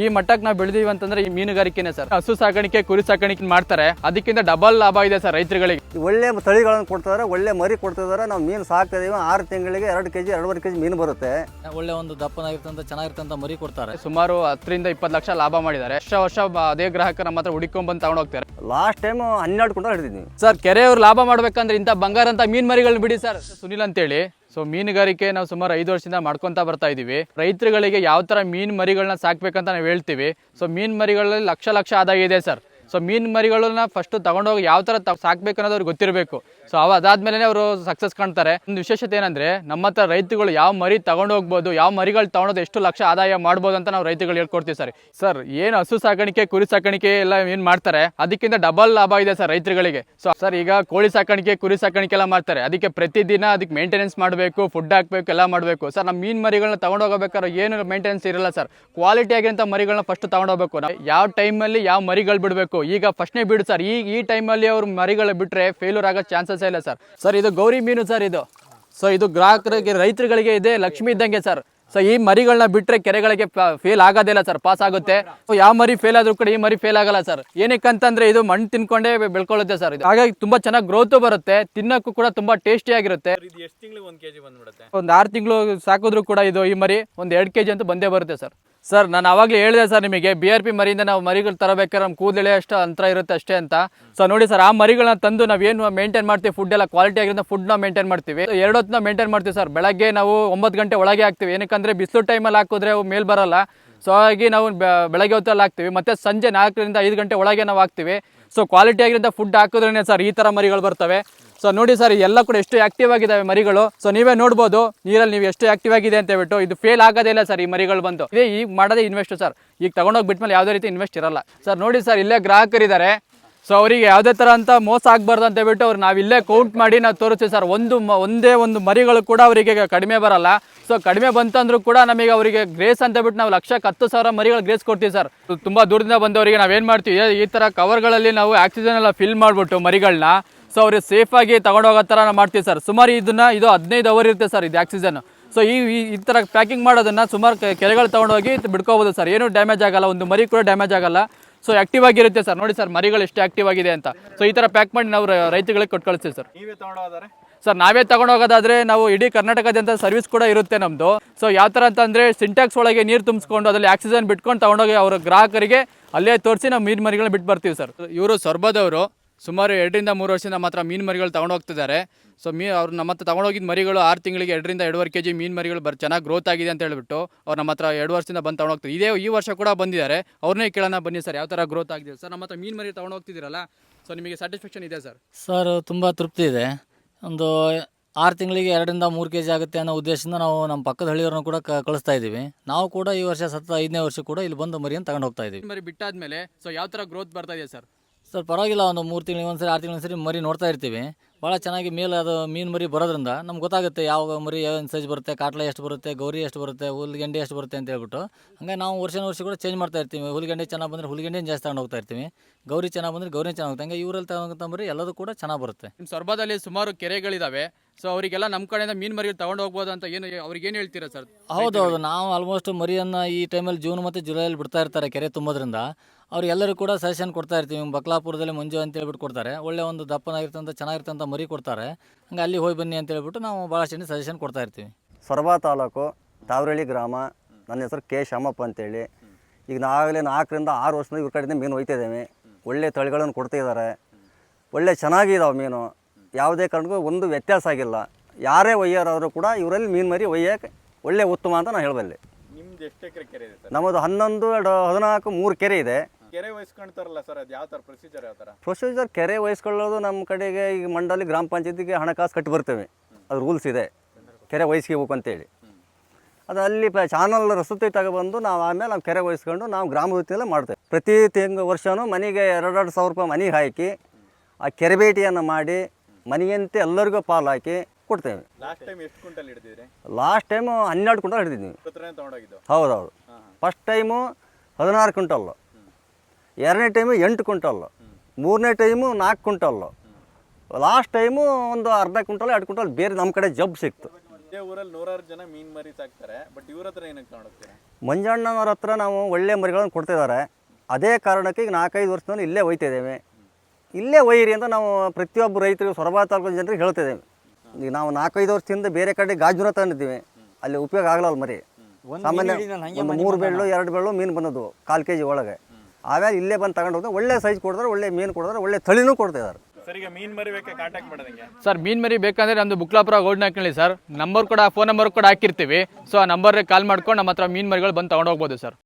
ಈ ಮಟ್ಟಕ್ಕೆ ನಾವು ಬೆಳೆದೀವಿ ಅಂತಂದ್ರೆ ಈ ಮೀನುಗಾರಿಕೆನೆ ಸರ್. ಹಸು ಸಾಕಾಣಿಕೆ ಕುರಿ ಸಾಕಾಣಿಕೆ ಮಾಡ್ತಾರೆ. ಅದಕ್ಕಿಂತ ಡಬಲ್ ಲಾಭ ಇದೆ ಸರ್ ರೈತರುಗಳಿಗೆ. ಒಳ್ಳೆ ತಳಿಗಳನ್ನು ಕೊಡ್ತಿದ್ದಾರೆ ಒಳ್ಳೆ ಮರಿ ಕೊಡ್ತಿದ್ದಾರೆ. ನಾವು ಮೀನು ಸಾಕ್ತಾ ಇದೀವಿ. ಆರು ತಿಂಗಳಿಗೆ ಎರಡು ಕೆ ಜಿ ಎರಡೂವರೆ ಕೆ ಜಿ ಮೀನು ಬರುತ್ತೆ. ಒಳ್ಳೆ ಒಂದು ದಪ್ಪನಾಗಿರ್ತಂತ ಚೆನ್ನಾಗಿರ್ತಂತ ಮರಿ ಕೊಡ್ತಾರೆ. ಸುಮಾರು ಹತ್ತರಿಂದ ಇಪ್ಪತ್ತು ಲಕ್ಷ ಲಾಭ ಮಾಡಿದ್ದಾರೆ. ವರ್ಷ ವರ್ಷ ಅದೇ ಗ್ರಾಹಕರ ಮಾತ್ರ ಹತ್ರ ಹುಡುಕೊಂಡ್ ಬಂದು ತಗೊಂಡು ಹೋಗ್ತಾರೆ ಲಾಸ್ಟ್ ಟೈಮ್ ಹನ್ನೆರಡು ಕುಂಟಲ್ ಹಿಡಿದಿದ್ವಿ ಸರ್ ಕೆರೆಯವ್ರು ಲಾಭ ಮಾಡ್ಬೇಕಂದ್ರೆ ಇಂಥ ಬಂಗಾರ ಅಂತ ಮೀನ್ ಮರಿಗಳನ್ನ ಬಿಡಿ ಸರ್ ಸುನಿಲ್ ಅಂತೇಳಿ. ಸೊ ಮೀನುಗಾರಿಕೆ ನಾವು ಸುಮಾರು ಐದು ವರ್ಷದಿಂದ ಮಾಡ್ಕೊಂತ ಬರ್ತಾ ಇದೀವಿ. ರೈತರುಗಳಿಗೆ ಯಾವ ತರ ಮೀನ್ ಮರಿಗಳನ್ನ ಸಾಕ್ಬೇಕಂತ ನಾವು ಹೇಳ್ತೀವಿ. ಸೊ ಮೀನ್ ಮರಿಗಳಲ್ಲಿ ಲಕ್ಷ ಲಕ್ಷ ಆದಾಯ ಇದೆ ಸರ್ ಸೊ ಮೀನ್ ಮರಿಗಳನ್ನ ಫಸ್ಟ್ ತಗೊಂಡೋಗಿ ಯಾವ ತ- ಸಾಕ್ಬೇಕು ಅನ್ನೋದು ಅವ್ರಿಗೆ ಗೊತ್ತಿರಬೇಕು. ಸೊ ಅವ ಅದಾದ್ಮೇಲೆ ಅವರು ಸಕ್ಸಸ್ ಕಾಣ್ತಾರೆ. ಒಂದು ವಿಶೇಷತೆ ಏನಂದ್ರೆ, ನಮ್ಮ ಹತ್ರ ರೈತಗಳು ಯಾವ ಮರಿ ತಗೊಂಡು ಹೋಗ್ಬೋದು, ಯಾವ ಮರಿಗಳು ತಗೊಂಡೋದು ಎಷ್ಟು ಲಕ್ಷ ಆದಾಯ ಮಾಡ್ಬೋದು ಅಂತ ನಾವು ರೈತಗಳು ಹೇಳ್ಕೊಡ್ತೀವಿ ಸರ್. ಸರ್, ಏನು ಹಸು ಸಾಕಾಣಿಕೆ, ಕುರಿ ಸಾಕಾಣಿಕೆ ಎಲ್ಲ ಏನು ಮಾಡ್ತಾರೆ? ಅದಕ್ಕಿಂತ ಡಬಲ್ ಲಾಭ ಇದೆ ಸರ್ ರೈತರುಗಳಿಗೆ. ಸೊ ಸರ್, ಈಗ ಕೋಳಿ ಸಾಕಾಣಿಕೆ, ಕುರಿ ಸಾಕಾಣಿಕೆ ಎಲ್ಲ ಮಾಡ್ತಾರೆ. ಅದಕ್ಕೆ ಪ್ರತಿದಿನ ಅದಕ್ಕೆ ಮೇಂಟೆನೆನ್ಸ್ ಮಾಡಬೇಕು ಫುಡ್ ಹಾಕಬೇಕು, ಎಲ್ಲ ಮಾಡಬೇಕು. ಸರ್, ನಮ್ಮ ಮೀನ್ ಮರಿಗಳನ್ನ ತಗೊಂಡು ಹೋಗಬೇಕಾದ್ರೆ ಏನು ಮೇಂಟೆನೆನ್ಸ್ ಇರಲ್ಲ ಸರ್. ಕ್ವಾಲಿಟಿ ಆಗಿರೋಂಥ ಮರಿಗಳನ್ನ ಫಸ್ಟ್ ತಗೊಂಡು ಹೋಗ್ಬೇಕು. ಯಾವ ಟೈಮಲ್ಲಿ ಯಾವ ಮರಿಗಳು ಬಿಡಬೇಕು? ಈಗ ಫಸ್ಟ್ನೇ ಬಿಡು ಸರ್. ಈ ಈ ಟೈಮಲ್ಲಿ ಅವ್ರು ಮರಿಗಳು ಬಿಟ್ಟರೆ ಫೇಲ್ಯೂರ್ ಆಗೋ ಚಾನ್ಸಸ್ ಇಲ್ಲ ಸರ್. ಸರ್ ಇದು ಗೌರಿ ಮೀನು ಸರ್ ಇದು. ಸೊ ಇದು ಗ್ರಾಹಕರಿಗೆ ರೈತರುಗಳಿಗೆ ಇದೆ ಲಕ್ಷ್ಮಿ ಇದ್ದಂಗೆ ಸರ್. ಸೊ ಈ ಮರಿಗಳನ್ನ ಬಿಟ್ಟರೆ ಕೆರೆಗಳಿಗೆ ಫೇಲ್ ಆಗೋದಿಲ್ಲ ಸರ್ ಪಾಸ್ ಆಗುತ್ತೆ. ಯಾವ ಮರಿ ಫೇಲ್ ಆದ್ರೂ ಕೂಡ ಈ ಮರಿ ಫೇಲ್ ಆಗಲ್ಲ ಸರ್. ಏನಕ್ಕಂತಂದ್ರೆ ಇದು ಮಣ್ಣು ತಿನ್ಕೊಂಡೇ ಬೆಳ್ಕೊಳ್ಳುತ್ತೆ ಸರ್ ಇದು. ಹಾಗಾಗಿ ತುಂಬಾ ಚೆನ್ನಾಗಿ ಗ್ರೋತ್ ಬರುತ್ತೆ ತಿನ್ನಕ್ಕೂ ಕೂಡ ತುಂಬಾ ಟೇಸ್ಟಿ ಆಗಿರುತ್ತೆ. ಇದು ಎಷ್ಟು ತಿಂಗಳಿಗೆ ಒಂದು ಕೆಜಿ ಬಂದ್ಬಿಡುತ್ತೆ? ಒಂದು ಆರು ತಿಂಗಳು ಸಾಕಿದ್ರು ಕೂಡ ಇದು ಈ ಮರಿ ಒಂದು ಎರಡು ಕೆಜಿ ಅಂತೂ ಬಂದೇ ಬರುತ್ತೆ ಸರ್. ಸರ್, ನಾನು ಅವಾಗಲೇ ಹೇಳಿದೆ ಸರ್ ನಿಮಗೆ ಬಿ ಆರ್ ಪಿ ಮರಿಯಿಂದ ನಾವು ಮರಿಗಳು ತರಬೇಕಾದ್ರೆ ನಮ್ಮ ಕೂದಲೆಳೆ ಅಷ್ಟು ಅಂತರ ಇರುತ್ತೆ ಅಷ್ಟೇ ಅಂತ. ಸೊ ನೋಡಿ ಸರ್, ಆ ಮರಿಗಳನ್ನ ತಂದು ನಾವೇನು ಮೇಂಟೈನ್ ಮಾಡ್ತೀವಿ ಫುಡ್ ಎಲ್ಲ ಕ್ವಾಲಿಟಿ ಆಗಿರೋ ಫುಡ್ನ ಮೇಂಟೈನ್ ಮಾಡ್ತೀವಿ. ಎರಡು ಹೊತ್ತನ್ನ ಮೇಂಟೈನ್ ಮಾಡ್ತೀವಿ ಸರ್. ಬೆಳಗ್ಗೆ ನಾವು ಒಂಬತ್ತು ಗಂಟೆ ಒಳಗೆ ಹಾಕ್ತೀವಿ. ಏನಕ್ಕಂದರೆ ಬಿಸಿಲು ಟೈಮಲ್ಲಿ ಹಾಕಿದ್ರೆ ಅವು ಮೇಲೆ ಬರಲ್ಲ. ಸೊ ಹಾಗಾಗಿ ನಾವು ಬೆಳಗ್ಗೆ ಹೊತ್ತಲ್ಲಿ ಹಾಕ್ತೀವಿ. ಮತ್ತು ಸಂಜೆ ನಾಲ್ಕರಿಂದ ಐದು ಗಂಟೆ ಒಳಗೆ ನಾವು ಹಾಕ್ತೀವಿ. ಸೊ ಕ್ವಾಲಿಟಿ ಆಗಿರೋ ಫುಡ್ ಹಾಕಿದ್ರೇ ಸರ್ ಈ ಥರ ಮರಿಗಳು ಬರ್ತವೆ. ಸೊ ನೋಡಿ ಸರ್ ಎಲ್ಲ ಕೂಡ ಎಷ್ಟು ಆಕ್ಟಿವ್ ಆಗಿದ್ದಾವೆ ಮರಿಗಳು. ಸೊ ನೀವೇ ನೋಡ್ಬೋದು, ನೀರಲ್ಲಿ ನೀವು ಎಷ್ಟು ಆಕ್ಟಿವ್ ಆಗಿದೆ ಅಂತ ಹೇಳ್ಬಿಟ್ಟು ಇದು ಫೇಲ್ ಆಗೋದೇ ಇಲ್ಲ ಸರ್ ಈ ಮರಿಗಳು ಬಂದು. ಇದೇ ಈಗ ಮಾಡೋದೇ ಇನ್ವೆಸ್ಟ್ ಸರ್ ಈಗ ತಗೊಂಡೋಗಿ ಬಿಟ್ಮೇಲೆ ಯಾವುದೇ ರೀತಿ ಇನ್ವೆಸ್ಟ್ ಇರಲ್ಲ. ಸರ್ ನೋಡಿ ಸರ್ ಇಲ್ಲೇ ಗ್ರಾಹಕರಿದ್ದಾರೆ. ಸೊ ಅವರಿಗೆ ಯಾವುದೇ ಥರ ಅಂತ ಮೋಸ ಆಗಬಾರ್ದು ಅಂತ ಹೇಳ್ಬಿಟ್ಟು ಅವ್ರು ನಾವು ಇಲ್ಲೇ ಕೌಂಟ್ ಮಾಡಿ ನಾವು ತೋರಿಸ್ತೀವಿ ಸರ್ ಒಂದು ಮ- ಒಂದೇ ಒಂದು ಮರಿಗಳು ಕೂಡ ಅವರಿಗೆ ಕಡಿಮೆ ಬರಲ್ಲ. ಸೊ ಕಡಿಮೆ ಬಂತಂದ್ರೂ ಕೂಡ ನಮಗೆ ಅವರಿಗೆ ಗ್ರೇಸ್ ಅಂತ ಬಿಟ್ಟು ನಾವು ಲಕ್ಷಕ್ಕೆ ಹತ್ತು ಸಾವಿರ ಮರಿಗಳು ಗ್ರೇಸ್ ಕೊಡ್ತೀವಿ ಸರ್ ತುಂಬ ದೂರದಿಂದ ಬಂದವರಿಗೆ ನಾವೇನು ಮಾಡ್ತೀವಿ? ಈ ಥರ ಕವರ್ಗಳಲ್ಲಿ ನಾವು ಆಕ್ಸಿಜನ್ ಎಲ್ಲ ಫಿಲ್ ಮಾಡಿಬಿಟ್ಟು ಮರಿಗಳನ್ನ ಸೊ ಅವ್ರಿಗೆ ಸೇಫಾಗಿ ತಗೊಂಡೋಗೋ ಥರ ನಾವು ಮಾಡ್ತೀವಿ ಸರ್ ಸುಮಾರು ಇದನ್ನ, ಇದು ಹದಿನೈದು ಅವರ್ ಇರುತ್ತೆ ಸರ್ ಇದು ಆಕ್ಸಿಜನ್ ಸೊ ಈ, ಈ- ಥರ ಪ್ಯಾಕಿಂಗ್ ಮಾಡೋದನ್ನು ಸುಮಾರು ಕೆರೆಗಳು ತೊಗೊಂಡೋಗಿ ಬಿಡ್ಕೋಬೋದು ಸರ್ ಏನು ಡ್ಯಾಮೇಜ್ ಆಗಲ್ಲ. ಒಂದು ಮರಿ ಕೂಡ ಡ್ಯಾಮೇಜ್ ಆಗಲ್ಲ. ಸೊ ಆಕ್ಟಿವ್ ಆಗಿರುತ್ತೆ ಸರ್ ನೋಡಿ ಸರ್ ಮರಿಗಳು ಎಷ್ಟು ಆಕ್ಟಿವ್ ಆಗಿದೆ ಅಂತ. ಸೊ ಈ ಥರ ಪ್ಯಾಕ್ ಮಾಡಿ ನಾವು ರೈತಗಳಿಗೆ ಕೊಟ್ಟು ಕಳಿಸ್ತೀವಿ ಸರ್ ನೀವೇ ತಗೊಂಡೋದಾರೆ ಸರ್ ನಾವೇ ತಗೊಂಡು ಹೋಗೋದಾದ್ರೆ ನಾವು ಇಡೀ ಕರ್ನಾಟಕದಂತ ಸರ್ವಿಸ್ ಕೂಡ ಇರುತ್ತೆ ನಮ್ಮದು ಸೊ ಯಾವ ಥರ ಅಂತಂದರೆ ಸಿಂಟ್ಯಾಕ್ಸ್ ಒಳಗೆ ನೀರು ತುಂಬಿಸ್ಕೊಂಡು ಅದರಲ್ಲಿ ಆಕ್ಸಿಜನ್ ಬಿಟ್ಕೊಂಡು ತಗೊಂಡೋಗಿ ಅವರ ಗ್ರಾಹಕರಿಗೆ ಅಲ್ಲೇ ತೋರಿಸಿ ನಾವು ಮೀನು ಮರಿಗಳನ್ನ ಬಿಟ್ಟು ಬರ್ತೀವಿ ಸರ್ ಇವರು ಸೊರ್ಬದವರು. ಸುಮಾರು ಎರಡರಿಂದ ಮೂರು ವರ್ಷದಿಂದ ಮಾತ್ರ ಮೀನು ಮರಿಗಳು ತಗೊಂಡು ಹೋಗ್ತಿದ್ದಾರೆ. ಸೊ ಮೀ ಅವ್ರು ನಮ್ಮ ಹತ್ರ ತಗೊಂಡೋಗಿದ್ದ ಮರಿಗಳು ಆರು ತಿಂಗಳಿಗೆ ಎರಡರಿಂದ ಎರಡುವರೆ ಕೆ ಜಿ ಮೀನು ಮರಿಗಳು ಬರ್ ಚೆನ್ನಾಗಿ ಗ್ರೋತ್ ಆಗಿದೆ ಅಂತ ಹೇಳ್ಬಿಟ್ಟು ಅವ್ರು ನಮ್ಮ ಹತ್ರ ಎರಡು ವರ್ಷದಿಂದ ಬಂದು ತಗೊಂಡು ಹೋಗ್ತಾರೆ ಇದೇ ಈ ವರ್ಷ ಕೂಡ ಬಂದಿದ್ದಾರೆ. ಅವ್ರನ್ನೇ ಕೇಳೋಣ ಬನ್ನಿ ಸರ್ ಯಾವ ಥರ ಗ್ರೋತ್ ಆಗಿದೆ? ಸರ್ ನಮ್ಮ ಹತ್ರ ಮೀನು ಮರಿ ತಗೊಂಡು ಹೋಗ್ತಿದ್ದೀರಲ್ಲ ಸೊ ನಿಮಗೆ ಸ್ಯಾಟಿಸ್ಫ್ಯಾಕ್ಷನ್ ಇದೆ ಸರ್? ಸರ್ ತುಂಬ ತೃಪ್ತಿ ಇದೆ. ಒಂದು ಆರು ತಿಂಗಳಿಗೆ ಎರಡರಿಂದ ಮೂರು ಕೆ ಜಿ ಆಗುತ್ತೆ ಅನ್ನೋ ಉದ್ದೇಶದಿಂದ ನಾವು ನಮ್ಮ ಪಕ್ಕದ ಹಳ್ಳಿಯವ್ರನ್ನ ಕೂಡ ಕ- ಕಳಿಸ್ತಾ ಇದ್ದೀವಿ ನಾವು ಕೂಡ ಈ ವರ್ಷ ಸತ್ತ ಐದನೇ ವರ್ಷ ಕೂಡ ಇಲ್ಲಿ ಬಂದು ಮರಿಯನ್ನು ತಗೊಂಡು ಹೋಗ್ತಾ ಇದ್ದೀವಿ ಮರಿ ಬಿಟ್ಟಾದ್ಮೇಲೆ ಸೊ ಯಾವ ಥರ ಗ್ರೋತ್ ಬರ್ತಾ ಇದೆ ಸರ್? ಸರ್ ಪರವಾಗಿಲ್ಲ ಒಂದು ಮೂರು ತಿಂಗಳಿಗೆ ಒಂದ್ಸರಿ ಆರು ತಿಂಗಳಿಗೆ ಸರಿ ಮರಿ ನೋಡ್ತಾ ಇರ್ತೀವಿ. ಭಾಳ ಚೆನ್ನಾಗಿ ಮೇಲೆ ಅದು ಮೀನು ಮರಿ ಬರೋದ್ರಿಂದ ನಮ್ಗೆ ಗೊತ್ತಾಗುತ್ತೆ ಯಾವ ಮರಿ ಯಾವ ಸೈಜ್ ಬರುತ್ತೆ ಕಾಟ್ಲ ಎಷ್ಟು ಬರುತ್ತೆ ಗೌರಿ ಎಷ್ಟು ಬರುತ್ತೆ ಹುಲ್ಗೆಂಡೆ ಎಷ್ಟು ಬರುತ್ತೆ ಅಂತ ಹೇಳ್ಬಿಟ್ಟು. ಹಂಗೆ ನಾವು ವರ್ಷ ವರ್ಷ ಕೂಡ ಚೇಂಜ್ ಮಾಡ್ತಾ ಇರ್ತೀವಿ. ಹುಲ್ಗಂಡಿ ಚೆನ್ನಾಗಿ ಬಂದರೆ ಹುಲ್ಗಂಡಿನ ಜಾಸ್ತಿ ತಗೊಂಡು ಹೋಗ್ತಾ ಇರ್ತೀವಿ. ಗೌರಿ ಚೆನ್ನಾಗಿ ಬಂದರೆ ಗೌರಿ ಚೆನ್ನಾಗಿ ಹೋಗುತ್ತೆ ಹಂಗೆ ಇವರಲ್ಲಿ ಮರಿ ಎಲ್ಲದೂ ಕೂಡ ಚೆನ್ನಾಗಿ ಬರುತ್ತೆ. ನಿಮ್ಮ ಸೊರಬದಲ್ಲಿ ಸುಮಾರು ಕೆರೆಗಳಿದಾವೆ. ಸೊ ಅವರಿಗೆಲ್ಲ ನಮ್ಮ ಕಡೆಯಿಂದ ಮೀನು ಮರಿ ತಗೊಂಡು ಹೋಗ್ಬೋದು ಅಂತ ಏನು ಅವ್ರಿಗೆ ಏನು ಹೇಳ್ತೀರಾ ಸರ್? ಹೌದು ಹೌದು ನಾವು ಆಲ್ಮೋಸ್ಟ್ ಮರಿಯನ್ನು ಈ ಟೈಮಲ್ಲಿ ಜೂನ್ ಮತ್ತು ಜುಲೈಯಲ್ಲಿ ಬಿಡ್ತಾ ಇರ್ತಾರೆ ಕೆರೆ ತುಂಬೋದ್ರಿಂದ. ಅವ್ರಿಗೆಲ್ಲರೂ ಕೂಡ ಸಜೆಷನ್ ಕೊಡ್ತಾ ಇರ್ತೀವಿ. ಬಕ್ಲಾಪುರದಲ್ಲಿ ಮಂಜು ಅಂತ ಹೇಳ್ಬಿಟ್ಟು ಕೊಡ್ತಾರೆ. ಒಳ್ಳೆ ಒಂದು ದಪ್ಪನಾಗಿರ್ತಂಥ ಚೆನ್ನಾಗಿರ್ತಂಥ ಮರಿ ಕೊಡ್ತಾರೆ. ಹಂಗೆ ಅಲ್ಲಿ ಹೋಗಿ ಬನ್ನಿ ಅಂತ ಹೇಳ್ಬಿಟ್ಟು ನಾವು ಭಾಳಷ್ಟು ಜನ ಸಜೆಷನ್ ಕೊಡ್ತಾ ಇರ್ತೀವಿ. ಸೊರಬ ತಾಲೂಕು ತಾವರಳ್ಳಿ ಗ್ರಾಮ ನನ್ನ ಹೆಸರು ಕೆ ಶಾಮಪ್ಪ ಅಂತೇಳಿ. ಈಗ ನಾವಾಗಲೇ ನಾಲ್ಕರಿಂದ ಆರು ವರ್ಷದಿಂದ ಇವ್ರ ಕಡೆಯಿಂದ ಮೀನು ಹೋಯ್ತಿದ್ದೇವೆ ಒಳ್ಳೆ ತಳಿಗಳನ್ನು ಕೊಡ್ತಿದ್ದಾರೆ ಒಳ್ಳೆ ಚೆನ್ನಾಗಿದ್ದಾವೆ ಮೀನು. ಯಾವುದೇ ಕಾರಣಕ್ಕೂ ಒಂದು ವ್ಯತ್ಯಾಸ ಆಗಿಲ್ಲ. ಯಾರೇ ಒಯ್ಯೋರಾದರೂ ಕೂಡ ಇವರಲ್ಲಿ ಮೀನು ಮರಿ ಒಯ್ಯಕ್ಕೆ ಒಳ್ಳೆ ಉತ್ತಮ ಅಂತ ನಾನು ಹೇಳಬಲ್ಲೆ. ನಿಮ್ದು ಎಷ್ಟು ಎಕರೆ ಕೆರೆ ಇದೆ ಸರ್? ನಮ್ಮದು ಹನ್ನೊಂದು ಎರಡು ಹದಿನಾಲ್ಕು ಮೂರು ಕೆರೆ ಇದೆ. ಕೆರೆ ವಹಿಸ್ಕೊಂತಾರಲ್ಲ ಸರ್ ಅದು ಯಾವ ಥರ ಪ್ರೊಸೀಜರ್ ಯಾವ ಥರ? ಪ್ರೊಸೀಜರ್ ಕೆರೆ ವಹಿಸ್ಕೊಳ್ಳೋದು ನಮ್ಮ ಕಡೆಗೆ ಈಗ ಮಂಡಳಿ ಗ್ರಾಮ ಪಂಚಾಯತಿಗೆ ಹಣಕಾಸು ಕಟ್ಟಿ ಬರ್ತೇವೆ. ಅದು ರೂಲ್ಸ್ ಇದೆ. ಕೆರೆ ವಹಿಸ್ಕೋಬೇಕು ಅಂತೇಳಿ. ಅದು ಅಲ್ಲಿ ಪ ಚಾನಲ್ ರಸೂತಿ ತಗೊಬಂದು ನಾವು ಆಮೇಲೆ ನಾವು ಕೆರೆ ವಹಿಸ್ಕೊಂಡು ನಾವು ಗ್ರಾಮ ವೃತ್ತಿಯಲ್ಲೇ ಮಾಡ್ತೇವೆ. ಪ್ರತಿ ತಿಂಗಳು ವರ್ಷವೂ ಮನೆಗೆ ಎರಡೆರಡು ಸಾವಿರ ರೂಪಾಯಿ ಮನೆಗೆ ಹಾಕಿ ಆ ಕೆರೆ ಭೇಟಿಯನ್ನು ಮಾಡಿ ಮನೆಯಂತೆ ಎಲ್ಲರಿಗೂ ಪಾಲು ಹಾಕಿ ಕೊಡ್ತೇವೆ. ಲಾಸ್ಟ್ ಟೈಮ್ ಎಷ್ಟು ಕ್ವಿಂಟಲ್ ಹಿಡಿದಿದ್ರಿ? ಲಾಸ್ಟ್ ಟೈಮು ಹನ್ನೆರಡು ಕ್ವಿಂಟಲ್ ಹಿಡಿದಿದ್ವಿ. ಹೌದೌದು. ಫಸ್ಟ್ ಟೈಮು ಹದಿನಾರು ಕ್ವಿಂಟಲ್ಲು. ಎರಡನೇ ಟೈಮು ಎಂಟು ಕ್ವಿಂಟಲ್ಲು ಮೂರನೇ ಟೈಮು ನಾಲ್ಕು ಕ್ವಿಂಟಲ್ಲು ಲಾಸ್ಟ್ ಟೈಮು ಒಂದು ಅರ್ಧ ಕ್ವಿಂಟಲ್ ಎರಡು ಕ್ವಿಂಟಲ್ ಬೇರೆ ನಮ್ಮ ಕಡೆ ಜಬ್ ಸಿಕ್ತು. ಇದೇ ಊರಲ್ಲಿ ನೂರಾರು ಜನ ಮೀನ್ ಮರಿ ಸಾಕ್ತಾರೆ ಬಟ್ ಇವ್ರ ಹತ್ರ ಏನಕ್ಕೆ ತಗೊಂಡೋಗ್ತೀರಾ ಮಂಜಣ್ಣನವ್ರ ಹತ್ರ ನಾವು ಒಳ್ಳೆ ಮರಿಗಳನ್ನು ಕೊಡ್ತಿದ್ದಾರೆ. ಅದೇ ಕಾರಣಕ್ಕೆ ಈಗ ನಾಲ್ಕೈದು ವರ್ಷದಲ್ಲಿ ಇಲ್ಲೇ ಒಯ್ತಿದ್ದೇವೆ. ಇಲ್ಲೇ ಒಯ್ಯಿರಿ ಅಂತ ನಾವು ಪ್ರತಿಯೊಬ್ಬ ರೈತರಿಗೆ ಸೊರಬ ತಾಲೂಕು ಜನರಿಗೆ ಹೇಳ್ತಿದ್ದೇವೆ. ಈಗ ನಾವು ನಾಲ್ಕೈದು ವರ್ಷದಿಂದ ಬೇರೆ ಕಡೆ ಗಾಜುನ ತಂದಿದ್ದೀವಿ. ಅಲ್ಲಿ ಉಪಯೋಗ ಆಗಲ್ಲ ಮರಿ. ಸಾಮಾನ್ಯ ಒಂದು ಮೂರು ಬೆಳ್ಳು ಎರಡು ಬೆಳ್ಳು ಮೀನು ಬಂದದ್ದು ಕಾಲು ಕೆ ಜಿ ಒಳಗೆ. ಆಮೇಲೆ ಇಲ್ಲೇ ಬಂದು ತಗೊಂಡು ಹೋದ್ರೆ ಒಳ್ಳೆ ಸೈಜ್ ಕೊಡ್ತಾರೆ ಒಳ್ಳೆ ಮೀನು ಕೊಡ್ತಾರೆ ಒಳ್ಳೆ ತಳಿನೂ ಕೊಡ್ತಿದ್ದಾರೆ ಸರ್ ಈಗ ಮೀನ್ ಮರಿ ಬೇಕಾ ಕಾಂಟ್ಯಾಕ್ಟ್ ಮಾಡೋದಂಗೆ ಸರ್ ಮೀನ್ ಮರಿ ಬೇಕಂದ್ರೆ ನಮ್ದು ಬುಕ್ಲಾಪುರ ಗೋಲ್ಡ್ ಹಾಕೊಳ್ಳಿ ಸರ್. ನಂಬರ್ ಕೂಡ ಫೋನ್ ನಂಬರ್ ಕೂಡ ಹಾಕಿರ್ತೀವಿ. ಸೊ ಆ ನಂಬರ್ಗೆ ಕಾಲ್ ಮಾಡ್ಕೊಂಡು ನಮ್ಮ ಹತ್ರ ಮೀನ್ ಮರಿಗಳು ಬಂದು ತಗೊಂಡು ಹೋಗ್ಬೋದು ಸರ್.